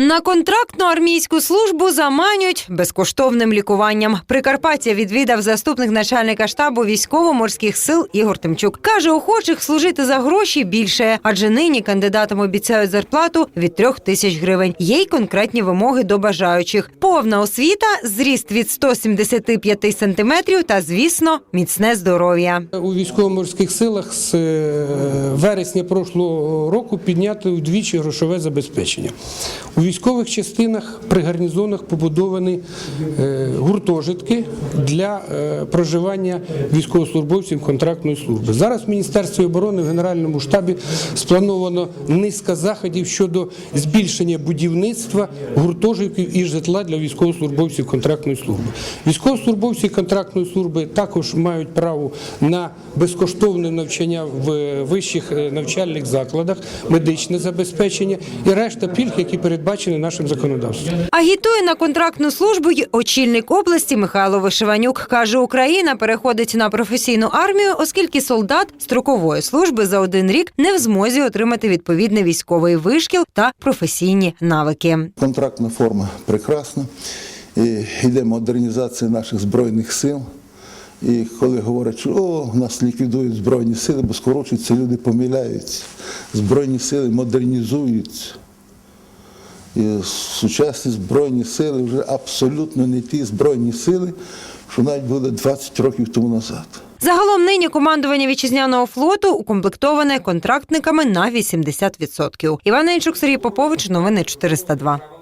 На контрактну армійську службу заманюють безкоштовним лікуванням. Прикарпаття відвідав заступник начальника штабу військово-морських сил Ігор Тимчук. Каже, охочих служити за гроші більше, адже нині кандидатам обіцяють зарплату від трьох тисяч гривень. Є й конкретні вимоги до бажаючих. Повна освіта, зріст від 175 сантиметрів та, звісно, міцне здоров'я. У військово-морських силах з е, вересня прошлого року підняти вдвічі грошове забезпечення. У військових частинах при гарнізонах побудовані е, гуртожитки для е, проживання військовослужбовців контрактної служби. Зараз в Міністерстві оборони в Генеральному штабі сплановано низка заходів щодо збільшення будівництва гуртожитків і житла для військовослужбовців контрактної служби. Військовослужбовці контрактної служби також мають право на безкоштовне навчання в вищих е, навчальних закладах, медичне забезпечення і решта пільг, які передбачені нашим законодавством. Агітує на контрактну службу й очільник області Михайло Вишиванюк. Каже, Україна переходить на професійну армію, оскільки солдат строкової служби за один рік не в змозі отримати відповідний військовий вишкіл та професійні навики. Контрактна форма прекрасна. І йде модернізація наших збройних сил. І коли говорять, що о, нас ліквідують збройні сили, бо скорочуються, люди помиляються. Збройні сили модернізуються. І сучасні збройні сили вже абсолютно не ті збройні сили, що навіть були 20 років тому назад. Загалом нині командування вітчизняного флоту укомплектоване контрактниками на 80%. Іван Інчук, Сергій Попович, новини 402.